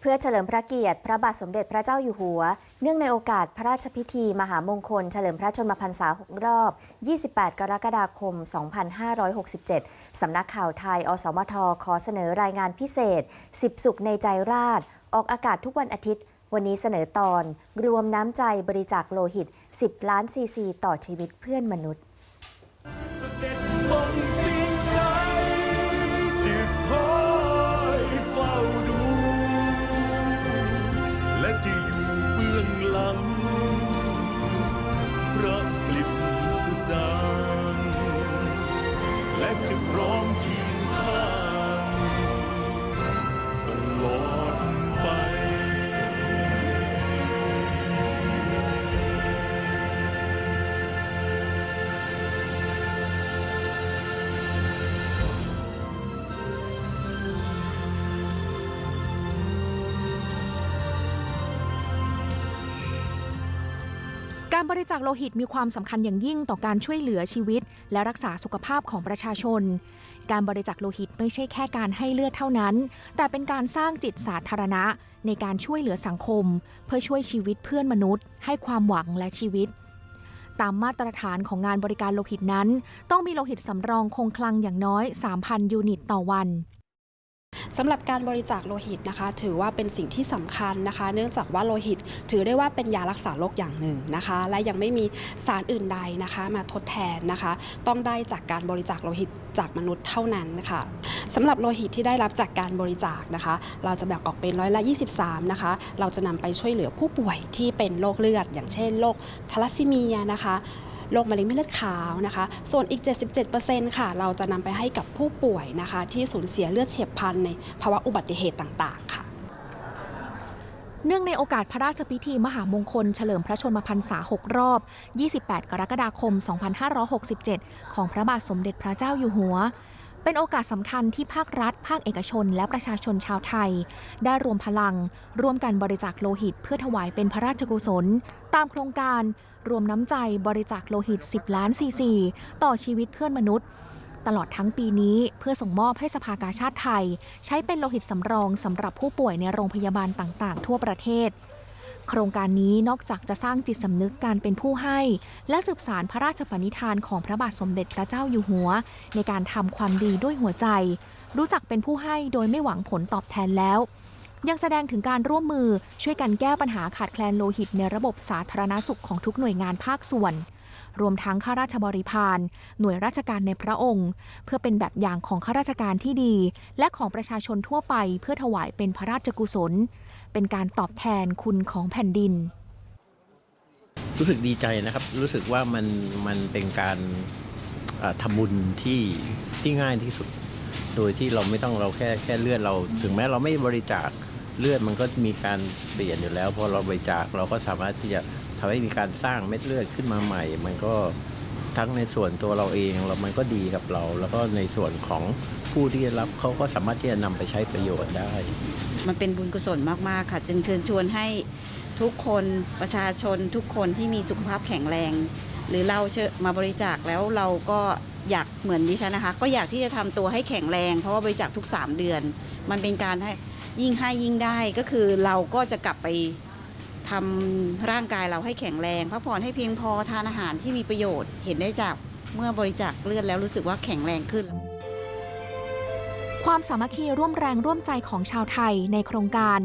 เพื่อเฉลิมพระเกียรติพระบาทสมเด็จพระเจ้าอยู่หัว เนื่องในโอกาสพระราชพิธี มหามงคล เฉลิมพระชนมพรรษา6รอบ 28 กรกฎาคม 2567 สำนักข่าวไทย อสมท ขอเสนอรายงานพิเศษ 10 สุขในใจราษฎรออกอากาศทุกวันอาทิตย์ วันนี้เสนอตอน รวมน้ำใจบริจาคโลหิต 10 ล้านซีซี ต่อชีวิตเพื่อนมนุษย์ การบริจาคโลหิตมีความสำคัญอย่างยิ่งต่อการช่วยเหลือชีวิต และรักษาสุขภาพของประชาชน การบริจาคโลหิตไม่ใช่แค่การให้เลือดเท่านั้น แต่เป็นการสร้างจิตสาธารณะ ในการช่วยเหลือสังคม เพื่อช่วยชีวิตเพื่อนมนุษย์ ให้ความหวังและชีวิต ตามมาตรฐานของงานบริการโลหิตนั้น ต้องมีโลหิตสำรองคงคลังอย่างน้อย 3,000 ยูนิตต่อวัน สำหรับการบริจาคโลหิตนะคะ ถือว่าเป็นสิ่งที่สำคัญนะคะ เนื่องจากว่าโลหิต ถือได้ว่าเป็นยารักษาโรคอย่างหนึ่งนะคะ และยังไม่มีสารอื่นใดนะคะ มาทดแทนนะคะ ต้องได้จากการบริจาคโลหิตจากมนุษย์เท่านั้นนะคะสำหรับโลหิตที่ได้รับจากการบริจาคนะคะ เราจะแบ่งออกเป็นร้อยละ23นะคะ เราจะนำไปช่วยเหลือผู้ป่วยที่เป็นโรคเลือด อย่างเช่นโรคทาลัสซีเมียนะคะ โรคมะเร็งเม็ดเลือดขาวนะคะ ส่วนอีก 77%ค่ะ เราจะนำไปให้กับผู้ป่วยนะคะ ที่สูญเสียเลือดเฉียบพลันในภาวะอุบัติเหตุต่างๆ ค่ะเนื่องในโอกาสพระราชพิธีมหามงคลเฉลิมพระชนมพรรษา 6 รอบ 28 กรกฎาคม 2567 ของพระบาทสมเด็จพระเจ้าอยู่หัว เป็นโอกาสสำคัญที่ภาครัฐ ภาคเอกชน และประชาชนชาวไทย ได้รวมพลัง ร่วมกันบริจาคโลหิต เพื่อถวายเป็นพระราชกุศล ตามโครงการรวมน้ำใจบริจาคโลหิต 10 ล้านซีซีต่อชีวิตเพื่อนมนุษย์ ตลอดทั้งปีนี้เพื่อส่งมอบให้สภากาชาติไทย ใช้เป็นโลหิตสำรองสำหรับผู้ป่วยในโรงพยาบาลต่างๆ ทั่วประเทศ โครงการนี้นอกจากจะสร้างจิตสำนึกการเป็นผู้ให้ และสืบสารพระราชปณิธานของพระบาทสมเด็จพระเจ้าอยู่หัว ในการทำความดีด้วยหัวใจ รู้จักเป็นผู้ให้โดยไม่หวังผลตอบแทนแล้ว ยังแสดงถึงการร่วมมือช่วยกันแก้ปัญหาขาดแคลนโลหิตในระบบสาธารณสุขของทุกหน่วยงานภาคส่วน รวมทั้งข้าราชบริพารหน่วยราชการในพระองค์ เพื่อเป็นแบบอย่างของข้าราชการที่ดี และของประชาชนทั่วไปเพื่อถวายเป็นพระราชกุศล เป็นการตอบแทนคุณของแผ่นดิน รู้สึกดีใจนะครับ รู้สึกว่ามันมันเป็นการทำบุญที่ที่ง่ายที่สุด โดยที่เราไม่ต้องเราแค่แค่เลือดเรา ถึงแม้เราไม่บริจาคเลือดมันก็มีการเปลี่ยนอยู่แล้วพอเราบริจาคเราก็สามารถที่จะ ทำให้มีการสร้างเม็ดเลือดขึ้นมาใหม่ มันก็ทั้งในส่วนตัวเราเองเรามันก็ดีกับเรา แล้วก็ในส่วนของผู้ที่ได้รับเขาก็สามารถที่จะนำไปใช้ประโยชน์ได้ มันเป็นบุญกุศลมากๆค่ะ จึงเชิญชวนให้ทุกคนประชาชนทุกคนที่มีสุขภาพแข็งแรง หรือเราเชิญมาบริจาคแล้วเราก็อยากเหมือนดิฉันนะคะ ก็อยากที่จะทำตัวให้แข็งแรง เพราะว่าบริจาคทุก 3 เดือน มันเป็นการให้ยิ่งให้ยิ่งได้ก็คือเราก็จะกลับไป ทำร่างกายเราให้แข็งแรงพักผ่อนให้เพียงพอทานอาหารที่มีประโยชน์ เห็นได้จากเมื่อบริจาคเลือดแล้วรู้สึกว่าแข็งแรงขึ้น ความสามัคคีร่วมแรงร่วมใจของชาวไทยในโครงการ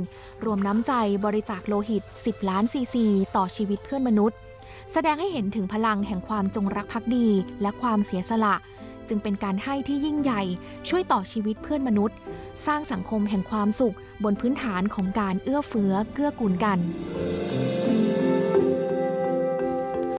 รวมน้ำใจบริจาคโลหิต 10 ล้านซีซี ต่อชีวิตเพื่อนมนุษย์ แสดงให้เห็นถึงพลังแห่งความจงรักภักดี และความเสียสละ จึงเป็นการให้ที่ยิ่งใหญ่ ช่วยต่อชีวิตเพื่อนมนุษย์ สร้างสังคมแห่งความสุขบนพื้นฐานของการเอื้อเฟื้อเกื้อกูลกัน